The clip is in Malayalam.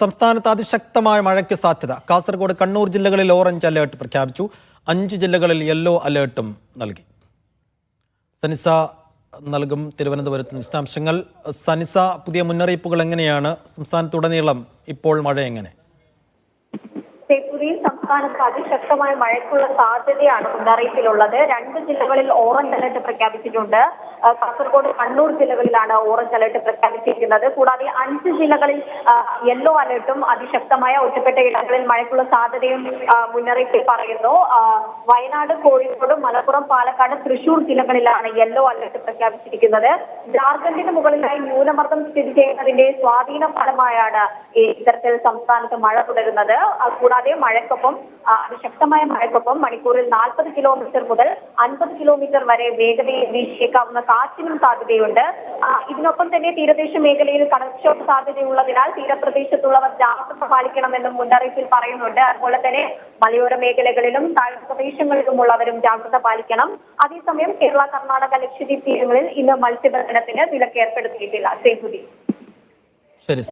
സംസ്ഥാനത്ത് അതിശക്തമായ മഴയ്ക്ക് സാധ്യത. കാസർഗോഡ് കണ്ണൂർ ജില്ലകളിൽ ഓറഞ്ച് അലേർട്ട് പ്രഖ്യാപിച്ചു. അഞ്ച് ജില്ലകളിൽ യെല്ലോ അലേർട്ടും നൽകി. സനിസ നൽകും തിരുവനന്തപുരത്ത് വിശദാംശങ്ങൾ. സനിസ പുതിയ മുന്നറിയിപ്പുകൾ എങ്ങനെയാണ്? സംസ്ഥാനത്തുടനീളം ഇപ്പോൾ മഴ എങ്ങനെ? തേപ്പുരയിൽ സംസ്ഥാനത്ത് അതിശക്തമായ മഴയ്ക്കുള്ള സാധ്യതയാണ് മുന്നറിയിപ്പിലുള്ളത്. രണ്ട് ജില്ലകളിൽ ഓറഞ്ച് അലർട്ട് പ്രഖ്യാപിച്ചിട്ടുണ്ട്. കാസർഗോഡ് കണ്ണൂർ ജില്ലകളിലാണ് ഓറഞ്ച് അലർട്ട് പ്രഖ്യാപിച്ചിരിക്കുന്നത്. കൂടാതെ അഞ്ച് ജില്ലകളിൽ യെല്ലോ അലർട്ടും അതിശക്തമായ ഒറ്റപ്പെട്ട ഇടങ്ങളിൽ മഴയ്ക്കുള്ള സാധ്യതയും മുന്നറിയിപ്പിൽ പറയുന്നു. വയനാട് കോഴിക്കോട് മലപ്പുറം പാലക്കാട് തൃശൂർ ജില്ലകളിലാണ് യെല്ലോ അലർട്ട് പ്രഖ്യാപിച്ചിരിക്കുന്നത്. ജാർഖണ്ഡിന് മുകളിലായി ന്യൂനമർദ്ദം സ്ഥിതി ചെയ്യുന്നതിന്റെ സ്വാധീന ഫലമായാണ് ഈ ഇത്തരത്തിൽ സംസ്ഥാനത്ത് മഴ തുടരുന്നത്. കൂടാതെ മഴക്കൊപ്പം അതിശക്തമായ മഴക്കൊപ്പം മണിക്കൂറിൽ നാൽപ്പത് കിലോമീറ്റർ മുതൽ അൻപത് കിലോമീറ്റർ വരെ വേഗതയിൽ വീശിയേക്കാവുന്ന കാറ്റിനും സാധ്യതയുണ്ട്. ഇതിനൊപ്പം തന്നെ തീരദേശ മേഖലയിൽ കടൽക്ഷോഭ സാധ്യതയുള്ളതിനാൽ തീരപ്രദേശത്തുള്ളവർ ജാഗ്രത പാലിക്കണമെന്നും മുന്നറിയിപ്പിൽ പറയുന്നുണ്ട്. അതുപോലെ തന്നെ മലയോര മേഖലകളിലും താഴ്ന്ന പ്രദേശങ്ങളിലുമുള്ളവരും ജാഗ്രത പാലിക്കണം. അതേസമയം കേരള കർണാടക ലക്ഷദ്വീപ് തീരങ്ങളിൽ ഇന്ന് മത്സ്യബന്ധനത്തിന് വിലക്ക് ഏർപ്പെടുത്തിയിട്ടില്ല. സേതുതി ശരി.